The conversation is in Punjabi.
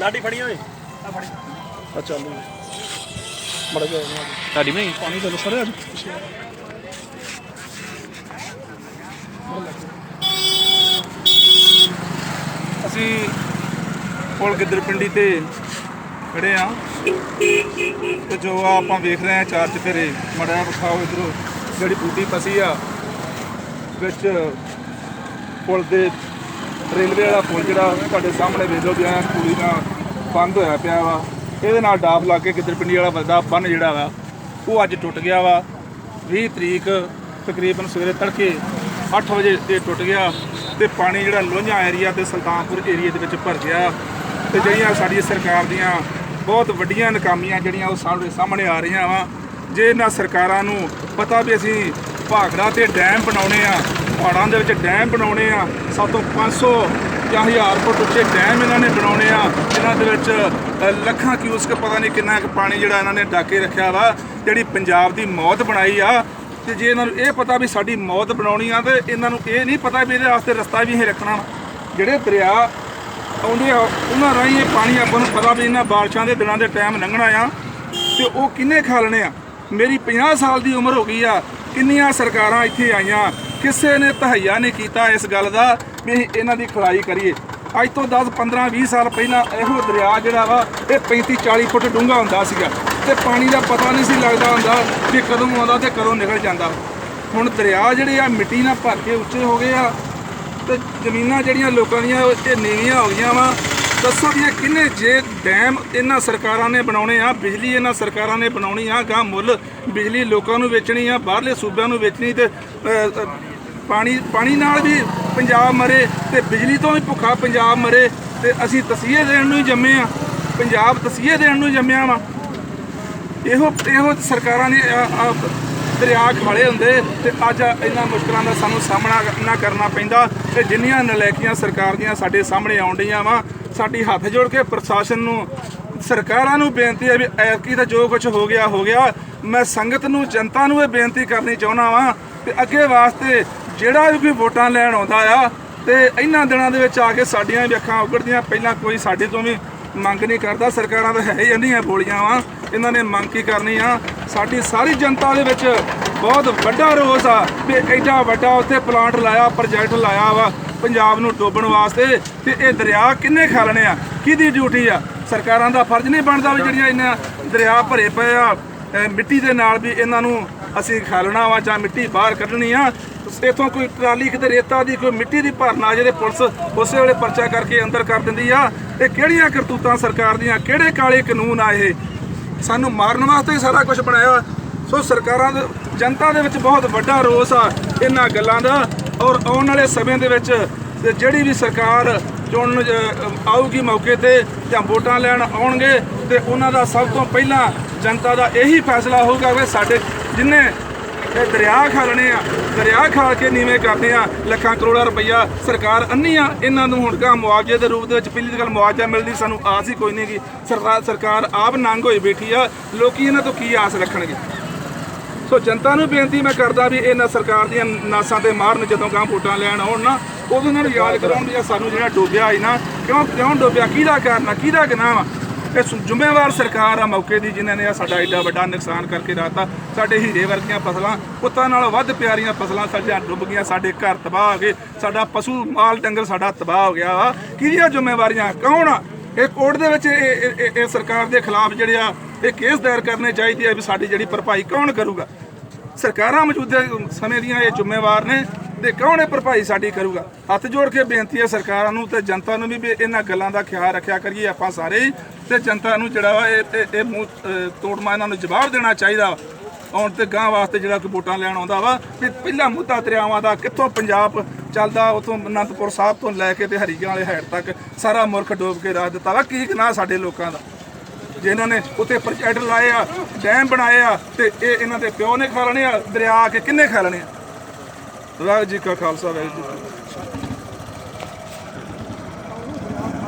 ਲਾਡੀ ਫੜੀ ਓਏ ਆ ਫੜੀ ਆ ਚੱਲ ਮੜ ਗਿਆ ਤੁਹਾਡੀ ਨਹੀਂ ਪਾਣੀ ਚੱਲ ਸਰ ਅੱਜ। ਅਸੀਂ ਪੁਲ ਗਿੱਦੜ ਪਿੰਡੀ ਤੇ ਖੜੇ ਆ। ਤੇ ਜੋ ਆ ਆਪਾਂ ਵੇਖ ਰਹੇ ਆ ਚਾਰ ਚਫੇਰੇ ਮੜਿਆ ਵਿਖਾਓ ਇਧਰੋਂ। ਜਿਹੜੀ ਬੂਟੀ ਫਸੀ ਆ ਵਿੱਚ ਪੁਲ ਦੇ ਰੇਲਵੇ ਵਾਲਾ ਪੁਲ ਜਿਹੜਾ ਤੁਹਾਡੇ ਸਾਹਮਣੇ ਵੇਖ ਲਓ ਵੀ ਪੂਰੀ ਨਾਲ ਬੰਦ ਹੋਇਆ ਪਿਆ ਵਾ। ਇਹਦੇ ਨਾਲ ਡਾਫ ਲਾ ਕੇ ਗਿੱਦੜ ਪਿੰਡੀ ਵਾਲਾ ਵੱਡਾ ਬੰਨ ਜਿਹੜਾ ਵਾ, ਉਹ ਅੱਜ ਟੁੱਟ ਗਿਆ ਵਾ। 20 ਤਰੀਕ ਤਕਰੀਬਨ ਸਵੇਰੇ ਤੜਕੇ 8 ਵਜੇ ਤੇ ਟੁੱਟ ਗਿਆ ਤੇ ਪਾਣੀ ਜਿਹੜਾ ਲੋਹੀਆਂ ਏਰੀਆ ਤੇ ਸੁਲਤਾਨਪੁਰ ਏਰੀਆ ਦੇ ਵਿੱਚ ਭਰ ਗਿਆ ਤੇ ਜਿਹੜੀਆਂ ਸਾਡੀ ਸਰਕਾਰ ਦੀਆਂ ਬਹੁਤ ਵੱਡੀਆਂ ਨਕਾਮੀਆਂ ਜਿਹੜੀਆਂ ਉਹ ਸਾਡੇ ਸਾਹਮਣੇ ਆ ਰਹੀਆਂ ਵਾ। ਜੇ ਇਹਨਾਂ ਸਰਕਾਰਾਂ ਨੂੰ ਪਤਾ ਵੀ ਅਸੀਂ ਭਾਖੜਾ ਤੇ ਡੈਮ ਬਣਾਉਣੇ ਆ ਪਹਾੜਾਂ ਦੇ ਵਿੱਚ ਡੈਮ ਬਣਾਉਣੇ ਆ। ਸਭ ਤੋਂ 500 ਜਾਂ 1000 ਫੁੱਟ ਉੱਚੇ ਡੈਮ ਇਹਨਾਂ ਨੇ ਬਣਾਉਣੇ ਆ। ਇਹਨਾਂ ਦੇ ਵਿੱਚ ਲੱਖਾਂ ਕਿਊਸਕ ਪਤਾ ਨਹੀਂ ਕਿੰਨਾ ਕੁ ਪਾਣੀ ਜਿਹੜਾ ਇਹਨਾਂ ਨੇ ਡਾਕੇ ਰੱਖਿਆ ਵਾ, ਜਿਹੜੀ ਪੰਜਾਬ ਦੀ ਮੌਤ ਬਣਾਈ ਆ। ਤੇ ਜੇ ਇਹਨਾਂ ਨੂੰ ਇਹ ਪਤਾ ਵੀ ਸਾਡੀ ਮੌਤ ਬਣਾਉਣੀ ਆ ਤੇ ਇਹਨਾਂ ਨੂੰ ਇਹ ਨਹੀਂ ਪਤਾ ਵੀ ਇਹਦੇ ਵਾਸਤੇ ਰਸਤਾ ਵੀ ਇਹ ਰੱਖਣਾ ਜਿਹੜੇ ਦਰਿਆ ਆਉਂਦੇ ਆ, ਉਹਨਾਂ ਰਾਹੀਂ ਇਹ ਪਾਣੀ ਆਪਾਂ ਨੂੰ ਪਤਾ ਵੀ ਇਹਨਾਂ ਬਾਰਿਸ਼ਾਂ ਦੇ ਦਿਨਾਂ ਦੇ ਟਾਈਮ ਲੰਘਣਾ ਆ। ਤੇ ਉਹ ਕਿੰਨੇ ਖਾਲਣੇ ਆ? ਮੇਰੀ 50 ਸਾਲ ਦੀ ਉਮਰ ਹੋ ਗਈ ਆ। ਕਿੰਨੀਆਂ ਸਰਕਾਰਾਂ ਇੱਥੇ ਆਈਆਂ? ਕਿਸੇ ਨੇ ਤਹਈਆ ਨਹੀਂ ਕੀਤਾ ਇਸ ਗੱਲ ਦਾ ਵੀ ਅਸੀਂ ਇਹਨਾਂ ਦੀ ਖਲਾਈ ਕਰੀਏ। ਅੱਜ ਤੋਂ 10 15 20 ਸਾਲ ਪਹਿਲਾਂ ਇਹੋ ਦਰਿਆ ਜਿਹੜਾ ਵਾ, ਇਹ 35 40 ਫੁੱਟ ਡੂੰਘਾ ਹੁੰਦਾ ਸੀਗਾ ਤੇ ਪਾਣੀ ਦਾ ਪਤਾ ਨਹੀਂ ਸੀ ਲੱਗਦਾ ਹੁੰਦਾ ਕਿ ਕਦੋਂ ਆਉਂਦਾ ਤੇ ਕਦੋਂ ਨਿਕਲ ਜਾਂਦਾ। ਹੁਣ ਦਰਿਆ ਜਿਹੜੇ ਆ, ਮਿੱਟੀ ਨਾਲ ਭਰ ਕੇ ਉੱਚੇ ਹੋ ਗਏ ਆ ਤੇ ਜ਼ਮੀਨਾਂ ਜਿਹੜੀਆਂ ਲੋਕਾਂ ਦੀਆਂ, ਉਹ ਤੇ ਨੀਵੀਆਂ ਹੋ ਗਈਆਂ ਵਾ। ਦੱਸੋ ਵੀ ਇਹ ਕਿੰਨੇ ਜੇ ਡੈਮ ਇਹਨਾਂ ਸਰਕਾਰਾਂ ਨੇ ਬਣਾਉਣੇ ਆ ਬਿਜਲੀ ਇਹਨਾਂ ਸਰਕਾਰਾਂ ਨੇ ਬਣਾਉਣੀ ਆ ਗਾਂ ਮੁੱਲ ਬਿਜਲੀ ਲੋਕਾਂ ਨੂੰ ਵੇਚਣੀ ਆ ਬਾਹਰਲੇ ਸੂਬਿਆਂ ਨੂੰ ਵੇਚਣੀ ਤੇ ਅ, ਅ, ਪਾਣੀ ਪਾਣੀ ਨਾਲ ਵੀ ਪੰਜਾਬ ਮਰੇ ਤੇ ਬਿਜਲੀ ਤੋਂ ਵੀ ਭੁੱਖਾ ਪੰਜਾਬ ਮਰੇ ਤੇ ਅਸੀਂ ਤਸੀਹੇ ਦੇਣ ਨੂੰ ਹੀ ਜੰਮੇ ਆ ਪੰਜਾਬ ਤਸੀਹੇ ਦੇਣ ਨੂੰ ਹੀ ਜੰਮਿਆ ਵਾ। ਇਹੋ ਇਹੋ ਸਰਕਾਰਾਂ ਨੇ ਆ- ਆ ਦਰਿਆ ਖਾਲੇ ਹੁੰਦੇ ਤੇ ਅੱਜ ਇਹਨਾਂ ਮੁਸ਼ਕਲਾਂ ਦਾ ਸਾਨੂੰ ਸਾਹਮਣਾ ਨਾ ਕਰਨਾ ਪੈਂਦਾ ਤੇ ਜਿੰਨੀਆਂ ਨਲਾਇਕੀਆਂ ਸਰਕਾਰ ਦੀਆਂ ਸਾਡੇ ਸਾਹਮਣੇ ਆਉਣ ਡਈਆਂ ਵਾ ਸਾਡੀ ਹੱਥ ਜੋੜ ਕੇ ਪ੍ਰਸ਼ਾਸਨ ਨੂੰ, ਸਰਕਾਰਾਂ ਨੂੰ ਬੇਨਤੀ ਹੈ ਵੀ ਐਤਕੀ ਤਾਂ ਜੋ ਕੁਝ ਹੋ ਗਿਆ ਹੋ ਗਿਆ। ਮੈਂ ਸੰਗਤ ਨੂੰ, ਜਨਤਾ ਨੂੰ ਇਹ ਬੇਨਤੀ ਕਰਨੀ ਚਾਹੁੰਦਾ ਵਾਂ ਤੇ ਅੱਗੇ ਵਾਸਤੇ ਜਿਹੜਾ ਵੀ ਕੋਈ ਵੋਟਾਂ ਲੈਣ ਆਉਂਦਾ ਆ ਤੇ ਇਹਨਾਂ ਦਿਨਾਂ ਦੇ ਵਿੱਚ ਆ ਕੇ ਸਾਡੀਆਂ ਵੀ ਅੱਖਾਂ ਉਗੜਦੀਆਂ। ਪਹਿਲਾਂ ਕੋਈ ਸਾਡੇ ਤੋਂ ਵੀ ਮੰਗ ਨਹੀਂ ਕਰਦਾ। ਸਰਕਾਰਾਂ ਤਾਂ ਹੈ ਹੀ ਜਾਂਦੀਆਂ ਬੋਲੀਆਂ ਵਾ। ਇਹਨਾਂ ਨੇ ਮੰਗ ਕੀ ਕਰਨੀ ਆ? ਸਾਡੀ ਸਾਰੀ ਜਨਤਾ ਦੇ ਵਿੱਚ ਬਹੁਤ ਵੱਡਾ ਰੋਸ ਆ ਵੀ ਐਡਾ ਵੱਡਾ ਉੱਥੇ ਪਲਾਂਟ ਲਾਇਆ ਪ੍ਰੋਜੈਕਟ ਲਾਇਆ ਵਾ। ਪੰਜਾਬ ਨੂੰ ਡੋਬਣ ਵਾਸਤੇ ਤੇ ਇਹ ਦਰਿਆ ਕਿੰਨੇ ਖਾਲਣੇ ਆ? ਕਿਹਦੀ ਡਿਊਟੀ ਆ? ਸਰਕਾਰਾਂ ਦਾ ਫਰਜ਼ ਨਹੀਂ ਬਣਦਾ ਵੀ ਜਿਹੜੀਆਂ ਇਹਨਾਂ ਦਰਿਆ ਭਰੇ ਪਏ ਆ ਮਿੱਟੀ ਦੇ ਨਾਲ ਵੀ ਇਹਨਾਂ ਨੂੰ ਅਸੀਂ ਖਾਲਣਾ ਵਾ ਜਾਂ ਮਿੱਟੀ ਬਾਹਰ ਕੱਢਣੀ ਆ। ਇਥੋਂ ਕੋਈ ਟਰਾਲੀ ਕਿਤੇ ਰੇਤਾ ਦੀ, ਕੋਈ ਮਿੱਟੀ ਦੀ ਭਰਨ ਆ, ਜਿਹੜੇ ਪੁਲਿਸ ਉਸੇ ਵੇਲੇ ਪਰਚਾ ਕਰਕੇ ਅੰਦਰ ਕਰ ਦਿੰਦੀ ਆ। ਇਹ ਕਿਹੜੀਆਂ ਕਰਤੂਤਾਂ ਸਰਕਾਰ ਦੀਆਂ? ਕਿਹੜੇ ਕਾਲੇ ਕਾਨੂੰਨ ਆ ਇਹ? ਸਾਨੂੰ ਮਾਰਨ ਵਾਸਤੇ ਸਾਰਾ ਕੁਝ ਬਣਾਇਆ। ਸੋ ਸਰਕਾਰਾਂ ਦੇ ਜਨਤਾ ਦੇ ਵਿੱਚ ਬਹੁਤ ਵੱਡਾ ਰੋਸ ਆ ਇਹਨਾਂ ਗੱਲਾਂ ਦਾ। ਔਰ ਆਉਣ ਵਾਲੇ ਸਮੇਂ ਦੇ ਵਿੱਚ ਜਿਹੜੀ ਵੀ ਸਰਕਾਰ ਚੁਣਨ ਆਊਗੀ ਮੌਕੇ ਤੇ ਜਾਂ ਵੋਟਾਂ ਲੈਣ ਆਉਣਗੇ ਤੇ ਉਹਨਾਂ ਦਾ ਸਭ ਤੋਂ ਪਹਿਲਾਂ ਜਨਤਾ ਦਾ ਇਹੀ ਫੈਸਲਾ ਹੋਊਗਾ ਕਿ ਸਾਡੇ ਜਿੰਨੇ ਇਹ ਦਰਿਆ ਖਾਲਣੇ ਆ, ਦਰਿਆ ਖਾਲ ਕੇ ਨੀਵੇਂ ਕਰਦੇ ਆ, ਲੱਖਾਂ ਕਰੋੜਾਂ ਰੁਪਈਆ ਸਰਕਾਰ ਅੰਨੀ ਆ, ਇਹਨਾਂ ਨੂੰ ਹੁਣ ਕਾ ਮੁਆਵਜ਼ੇ ਦੇ ਰੂਪ ਦੇ ਵਿੱਚ ਪਹਿਲੀ ਤਾਂ ਗੱਲ ਮੁਆਵਜ਼ਾ ਮਿਲਦੀ, ਸਾਨੂੰ ਆਸ ਹੀ ਕੋਈ ਨਹੀਂ ਗੀ ਸਰਕਾਰ ਸਰਕਾਰ ਆਪ ਨੰਗ ਹੋਈ ਬੈਠੀ ਆ, ਲੋਕੀ ਇਹਨਾਂ ਤੋਂ ਕੀ ਆਸ ਰੱਖਣਗੇ? ਸੋ ਜਨਤਾ ਨੂੰ ਬੇਨਤੀ ਮੈਂ ਕਰਦਾ ਵੀ ਇਹਨਾਂ ਸਰਕਾਰ ਦੀਆਂ ਨਾਸਾਂ ਤੇ ਮਾਰਨ ਜਦੋਂ ਗਾਂ ਵੋਟਾਂ ਲੈਣ ਆਉਣ ਨਾ, ਉਦੋਂ ਇਹਨਾਂ ਨੂੰ ਯਾਦ ਕਰਾਉਣ ਵੀ ਸਾਨੂੰ ਜਿਹੜਾ ਡੋਬਿਆ ਸੀ ਨਾ, ਕਿਉਂ ਕਿਉਂ ਡੋਬਿਆ, ਕਿਹਦਾ ਕਾਰਨ ਆ, ਕਿਹਦਾ ਗੁਨਾਹ ਵਾ? ਇਹ ਜ਼ਿੰਮੇਵਾਰ ਸਰਕਾਰ ਆ ਮੌਕੇ ਦੀ ਜਿਨ੍ਹਾਂ ਨੇ ਸਾਡਾ ਐਡਾ ਵੱਡਾ ਨੁਕਸਾਨ ਕਰਕੇ ਰਾਤਾ ਸਾਡੇ ਹੀਰੇ ਵਰਗੀਆਂ ਫਸਲਾਂ, ਪੁੱਤਾਂ ਨਾਲੋਂ ਵੱਧ ਪਿਆਰੀਆਂ ਫਸਲਾਂ ਸਾਡੀਆਂ ਡੁੱਬ ਗਈਆਂ, ਸਾਡੇ ਘਰ ਤਬਾਹ ਹੋ ਗਏ, ਸਾਡਾ ਪਸ਼ੂ ਮਾਲ ਡੰਗਰ ਸਾਡਾ ਤਬਾਹ ਹੋ ਗਿਆ ਵਾ। ਕਿਹਦੀਆਂ ਜ਼ਿੰਮੇਵਾਰੀਆਂ, ਕੌਣ ਆ? ਇਹ ਕੋਰਟ ਦੇ ਵਿੱਚ ਇਹ- ਇਹ ਸਰਕਾਰ ਦੇ ਖਿਲਾਫ ਜਿਹੜੇ ਆ, ਇਹ ਕੇਸ ਦਾਇਰ ਕਰਨੇ ਚਾਹੀਦੇ ਆ ਵੀ ਸਾਡੀ ਜਿਹੜੀ ਭਰਪਾਈ ਕੌਣ ਕਰੂਗਾ? ਸਰਕਾਰਾਂ ਮੌਜੂਦਾ ਸਮੇਂ ਦੀਆਂ ਇਹ ਜ਼ਿੰਮੇਵਾਰ ਨੇ ਤੇ ਕੌਣ ਇਹ ਭਰਪਾਈ ਸਾਡੀ ਕਰੂਗਾ? ਹੱਥ ਜੋੜ ਕੇ ਬੇਨਤੀ ਹੈ ਸਰਕਾਰਾਂ ਨੂੰ ਤੇ ਜਨਤਾ ਨੂੰ ਵੀ ਇਹਨਾਂ ਗੱਲਾਂ ਦਾ ਖਿਆਲ ਰੱਖਿਆ ਕਰੀਏ ਆਪਾਂ ਸਾਰੇ ਹੀ ਤੇ ਜਨਤਾ ਨੂੰ ਜਿਹੜਾ ਵਾ ਇਹ ਇਹ- ਇਹ ਮੂੰਹ ਤੋੜਮਾ ਇਹਨਾਂ ਨੂੰ ਜਵਾਬ ਦੇਣਾ ਚਾਹੀਦਾ ਵਾ। ਆਉਣ ਤੇ ਗਾਂ ਵਾਸਤੇ ਜਿਹੜਾ ਕੋਈ ਵੋਟਾਂ ਲੈਣ ਆਉਂਦਾ ਵਾ ਵੀ ਪਹਿਲਾ ਮੁੱਦਾ ਦਰਿਆਵਾਂ ਦਾ ਕਿੱਥੋਂ ਪੰਜਾਬ ਚੱਲਦਾ, ਉਥੋਂ ਅਨੰਦਪੁਰ ਸਾਹਿਬ ਤੋਂ ਲੈ ਕੇ ਤੇ ਹਰੀਆਂ ਵਾਲੇ ਹੈਡ ਤੱਕ ਸਾਰਾ ਮੁਲਕ ਡੋਬ ਕੇ ਰੱਖ ਦਿੱਤਾ ਵਾ। ਕੀ ਗੁਨਾਹ ਸਾਡੇ ਲੋਕਾਂ ਦਾ? ਜਿਨ੍ਹਾਂ ਨੇ ਉੱਥੇ ਪ੍ਰੋਜੈਕਟ ਲਾਏ ਆ, ਡੈਮ ਬਣਾਏ ਆ, ਤੇ ਇਹ ਇਹਨਾਂ ਦੇ ਪਿਓ ਨੇ ਖਾ ਲੈਣੇ ਆ, ਦਰਿਆ ਆ ਕੇ ਕਿੰਨੇ ਖਾ ਲੈਣੇ ਆ? ਵਾਹਿਗੁਰੂ ਜੀ ਕਾ ਖਾਲਸਾ, ਵਾਹਿਗੁਰੂ ਜੀ